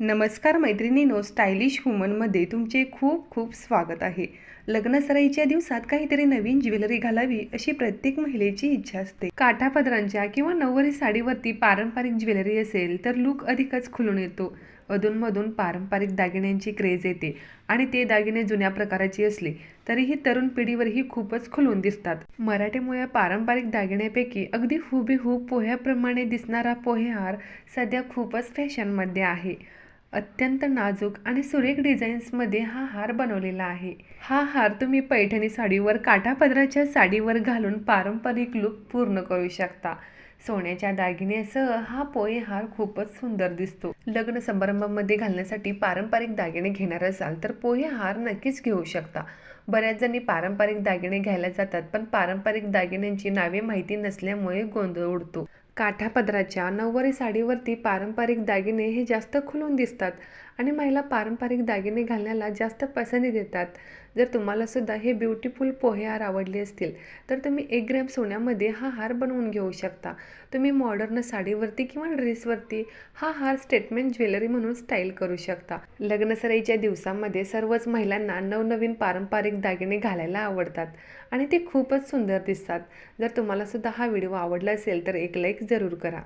नमस्कार मैत्रिणीनो स्टायलिश वुमनमध्ये तुमचे खूप खूप स्वागत आहे. लग्नसराईच्या दिवसात काहीतरी नवीन ज्वेलरी घालावी अशी प्रत्येक महिलेची इच्छा असते. काठापदरांच्या किंवा नऊवारी साडीवरती पारंपरिक ज्वेलरी असेल तर लूक अधिकच खुलून येतो. अधूनमधून पारंपरिक दागिन्यांची क्रेज येते आणि ते दागिने जुन्या प्रकाराची असले तरीही तरुण पिढीवरही खूपच खुलून दिसतात. मराठीमुळे पारंपरिक दागिन्यापैकी अगदी हुबेहूब पोह्याप्रमाणे दिसणारा पोहेहार सध्या खूपच फॅशनमध्ये आहे. अत्यंत नाजूक आणि सुरेख डिझाईन्समध्ये हा हार बनवलेला आहे. हा हार तुम्ही पैठणी साडीवर काठापदराच्या साडीवर घालून पारंपरिक लुक पूर्ण करू शकता. सोन्याच्या दागिन्यासह हा पोहे हार खूपच सुंदर दिसतो. लग्न समारंभामध्ये घालण्यासाठी पारंपरिक दागिने घेणार असाल तर पोहे हार नक्कीच घेऊ शकता. बऱ्याच जणी पारंपरिक दागिने घ्यायला जातात पण पारंपरिक दागिन्यांची नावे माहिती नसल्यामुळे गोंधळ उडतो. काठापदराच्या नऊवारी साडीवरती पारंपरिक दागिने हे जास्त खुलून दिसतात. आणि महिला पारंपरिक दागिने घालण्याला जास्त पसंती देतात. जर तुम्हाला सुद्धा हे ब्युटिफुल पोहे हार आवडले असतील तर तुम्ही एक ग्रॅम सोन्यामध्ये हा हार बनवून घेऊ शकता. तुम्ही मॉडर्न साडीवरती किंवा ड्रेसवरती हा हार स्टेटमेंट ज्वेलरी म्हणून स्टाईल करू शकता. लग्नसराईच्या दिवसामध्ये सर्वच महिलांना नवनवीन पारंपरिक दागिने घालायला आवडतात आणि ते खूपच सुंदर दिसतात. जर तुम्हाला सुद्धा हा व्हिडिओ आवडला असेल तर एक लाईक जरूर करा.